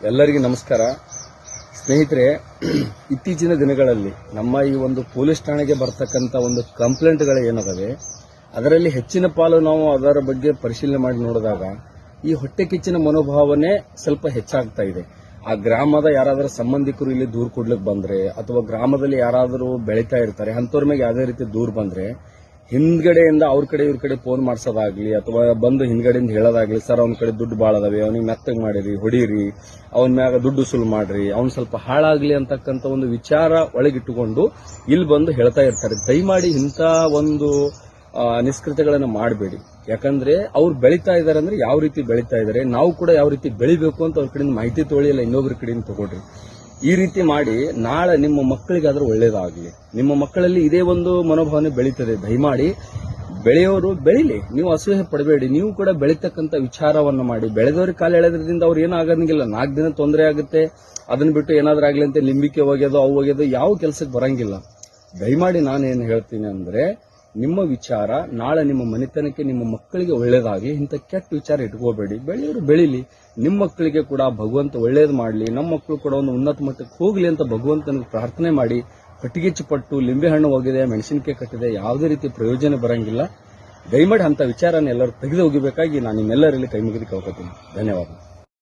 ಎಲ್ಲರಿಗೂ ನಮಸ್ಕಾರ. ಸ್ನೇಹಿತರೆ, ಇತ್ತೀಚಿನ ದಿನಗಳಲ್ಲಿ ನಮ್ಮ ಈ ಒಂದು ಪೊಲೀಸ್ ಠಾಣೆಗೆ ಬರ್ತಕ್ಕಂಥ ಒಂದು ಕಂಪ್ಲೇಂಟ್ಗಳು ಏನದಾವೆ ಅದರಲ್ಲಿ ಹೆಚ್ಚಿನ ಪಾಲು ನಾವು ಅದರ ಬಗ್ಗೆ ಪರಿಶೀಲನೆ ಮಾಡಿ ನೋಡಿದಾಗ ಈ ಹೊಟ್ಟೆ ಕಿಚ್ಚಿನ ಮನೋಭಾವನೆ ಸ್ವಲ್ಪ ಹೆಚ್ಚಾಗ್ತಾ ಇದೆ. ಆ ಗ್ರಾಮದ ಯಾರಾದರೂ ಸಂಬಂಧಿಕರು ಇಲ್ಲಿ ದೂರು ಕೊಡ್ಲಿಕ್ಕೆ ಬಂದ್ರೆ, ಅಥವಾ ಗ್ರಾಮದಲ್ಲಿ ಯಾರಾದರೂ ಬೆಳೀತಾ ಇರ್ತಾರೆ, ಅಂಥವ್ರ ಮೇಲೆ ಯಾವುದೇ ರೀತಿ ದೂರು ಬಂದ್ರೆ ಹಿಂದ್ಗಡೆಯಿಂದ ಅವ್ರ ಕಡೆ ಇವ್ರ ಕಡೆ ಫೋನ್ ಮಾಡ್ಸೋದಾಗ್ಲಿ ಅಥವಾ ಬಂದು ಹಿಂದ್ಗಡೆಯಿಂದ ಹೇಳೋದಾಗ್ಲಿ, ಸರ್, ಅವ್ನ ಕಡೆ ದುಡ್ಡು ಭಾಳ ಅದಾವೆ, ಅವ್ನಿಗೆ ಮೆತ್ತಗೆ ಮಾಡಿರಿ, ಹೊಡೀರಿ, ಅವನ ಮ್ಯಾಗ ದುಡ್ಡು ಸುಲ್ ಮಾಡ್ರಿ, ಅವ್ನು ಸ್ವಲ್ಪ ಹಾಳಾಗ್ಲಿ ಅಂತಕ್ಕಂಥ ಒಂದು ವಿಚಾರ ಒಳಗಿಟ್ಟುಕೊಂಡು ಇಲ್ಲಿ ಬಂದು ಹೇಳ್ತಾ ಇರ್ತಾರೆ. ದಯಮಾಡಿ ಇಂಥ ಒಂದು ನಿಷ್ಕೃತ್ಯಗಳನ್ನು ಮಾಡಬೇಡಿ. ಯಾಕಂದ್ರೆ ಅವ್ರು ಬೆಳೀತಾ ಇದಾರೆ ಅಂದ್ರೆ ಯಾವ ರೀತಿ ಬೆಳೀತಾ ಇದಾರೆ, ನಾವು ಕೂಡ ಯಾವ ರೀತಿ ಬೆಳಿಬೇಕು ಅಂತ ಅವ್ರ ಕಡೆಯಿಂದ ಮಾಹಿತಿ ತೊಳಿಯಲ್ಲ ಇನ್ನೊಬ್ರ ಕಡೆಯಿಂದ ತಗೊಳ್ರಿ. ಈ ರೀತಿ ಮಾಡಿ ನಾಳೆ ನಿಮ್ಮ ಮಕ್ಕಳಿಗಾದ್ರೂ ಒಳ್ಳೇದಾಗಲಿ. ನಿಮ್ಮ ಮಕ್ಕಳಲ್ಲಿ ಇದೇ ಒಂದು ಮನೋಭಾವನೆ ಬೆಳೀತದೆ. ದಯಮಾಡಿ ಬೆಳೆಯೋರು ಬೆಳಿಲಿ. ನೀವು ಅಸೂಹೆ ಪಡಬೇಡಿ. ನೀವು ಕೂಡ ಬೆಳೀತಕ್ಕಂಥ ವಿಚಾರವನ್ನು ಮಾಡಿ. ಬೆಳೆದವ್ರಿಗೆ ಕಾಲ ಎಳೆದ್ರಿಂದ ಅವ್ರು ಏನೂ ಆಗೋಂಗಿಲ್ಲ. ನಾಲ್ಕು ದಿನ ತೊಂದರೆ ಆಗುತ್ತೆ. ಅದನ್ನ ಬಿಟ್ಟು ಏನಾದರೂ ಆಗಲಿ ಅಂತ ಲಿಂಬಿಕೆ ಹೋಗ್ಯೋದು, ಅವು ಒಗೆಯೋದು ಯಾವ ಕೆಲಸಕ್ಕೆ ಬರಂಗಿಲ್ಲ. ದಯಮಾಡಿ ನಾನು ಏನು ಹೇಳ್ತೀನಿ ಅಂದ್ರೆ ನಿಮ್ಮ ವಿಚಾರ, ನಾಳೆ ನಿಮ್ಮ ಮನೆತನಕ್ಕೆ ನಿಮ್ಮ ಮಕ್ಕಳಿಗೆ ಒಳ್ಳೇದಾಗಿ ಇಂಥ ಕೆಟ್ಟ ವಿಚಾರ ಇಟ್ಕೋಬೇಡಿ. ಬೆಳೆಯೋರು ಬೆಳೀಲಿ. ನಿಮ್ಮ ಮಕ್ಕಳಿಗೆ ಕೂಡ ಭಗವಂತ ಒಳ್ಳೇದು ಮಾಡಲಿ. ನಮ್ಮ ಮಕ್ಕಳು ಕೂಡ ಒಂದು ಉನ್ನತ ಮಟ್ಟಕ್ಕೆ ಹೋಗಲಿ ಅಂತ ಭಗವಂತನಿಗೆ ಪ್ರಾರ್ಥನೆ ಮಾಡಿ. ಕಟ್ಟಿಗೆಚ್ಚು ಪಟ್ಟು ಲಿಂಬೆ ಹಣ್ಣು ಹೋಗಿದೆ, ಮೆಣಸಿನಕಾಯಿ ಕಟ್ಟಿದೆ, ಯಾವುದೇ ರೀತಿ ಪ್ರಯೋಜನ ಬರಂಗಿಲ್ಲ. ದಯಮಾಡಿ ಅಂತ ವಿಚಾರನ ಎಲ್ಲರೂ ತೆಗೆದು ಹೋಗಿಬೇಕಾಗಿ ನಾನು ನಿಮ್ಮೆಲ್ಲರಲ್ಲಿ ಕೈ ಮುಗಿದು ಕೇಳ್ಕೊತೀನಿ. ಧನ್ಯವಾದ